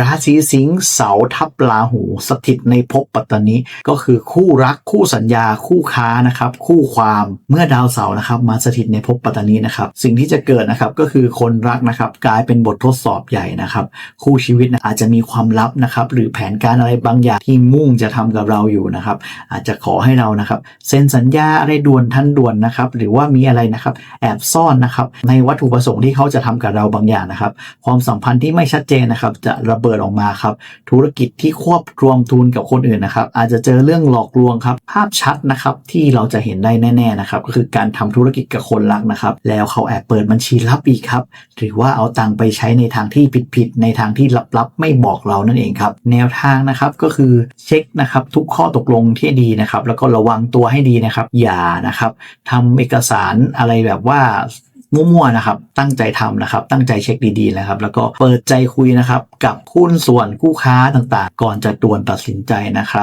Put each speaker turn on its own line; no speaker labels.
ราศีสิงห์เสาทับราหู สถิตในภพปัตตานีก็คือคู่รักคู่สัญญาคู่ค้านะครับคู่ความเมื่อดาวเสาร์นะครับมาสถิตในภพปัตตานีนะครับสิ่งที่จะเกิดนะครับก็คือคนรักนะครับกลายเป็นบททดสอบใหญ่นะครับคู่ชีวิตอาจจะมีความลับนะครับหรือแผนการอะไรบางอย่างที่มุ่งจะทำกับเราอยู่นะครับอาจจะขอให้เรานะครับเซ็นสัญญาอะไรด่วนทันด่วนนะครับหรือว่ามีอะไรนะครับแอบซ่อนนะครับในวัตถุประสงค์ที่เขาจะทำกับเราบางอย่างนะครับความสัมพันธ์ที่ไม่ชัดเจนนะครับจะระเบิดออกมาครับ ธุรกิจที่ควบรวมทุนกับคนอื่นนะครับ อาจจะเจอเรื่องหลอกลวงครับ ภาพชัดนะครับที่เราจะเห็นได้แน่ๆนะครับ ก็คือการทำธุรกิจกับคนรักนะครับ แล้วเขาแอบเปิดบัญชีลับอีกครับ หรือว่าเอาตังค์ไปใช้ในทางที่ผิดๆในทางที่ลับๆ ไม่บอกเรานั่นเองครับแนวทางนะครับก็คือเช็คนะครับทุกข้อตกลงที่ดีนะครับ แล้วก็ระวังตัวให้ดีนะครับ อย่านะครับทำเอกสารอะไรแบบว่า มั่วๆนะครับ ตั้งใจทำนะครับ ตั้งใจเช็คดีๆนะครับ แล้วก็เปิดใจคุยนะครับ กับหุ้นส่วนคู่ค้าต่างๆ ก่อนจะด่วนตัดสินใจนะครับ